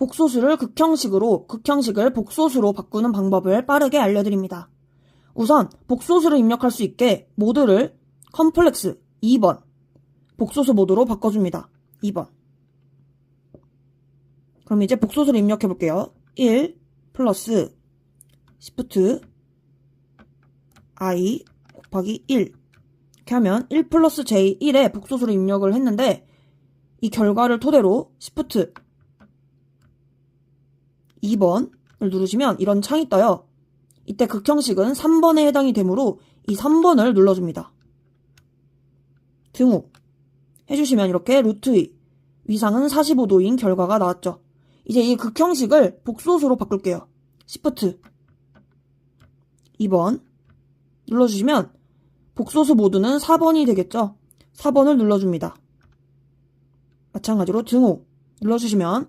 복소수를 극형식으로, 극형식을 복소수로 바꾸는 방법을 빠르게 알려드립니다. 우선 복소수를 입력할 수 있게 모드를 컴플렉스 2번, 복소수 모드로 바꿔줍니다. 2번. 그럼 이제 복소수를 입력해 볼게요. 1 플러스 시프트 i 곱하기 1 이렇게 하면 1 플러스 j 1에 복소수를 입력을 했는데 이 결과를 토대로 시프트 2번을 누르시면 이런 창이 떠요. 이때 극형식은 3번에 해당이 되므로 이 3번을 눌러줍니다. 등호 해주시면 이렇게 루트 2 위상은 45도인 결과가 나왔죠. 이제 이 극형식을 복소수로 바꿀게요. 시프트 2번 눌러주시면 복소수 모드는 4번이 되겠죠. 4번을 눌러줍니다. 마찬가지로 등호 눌러주시면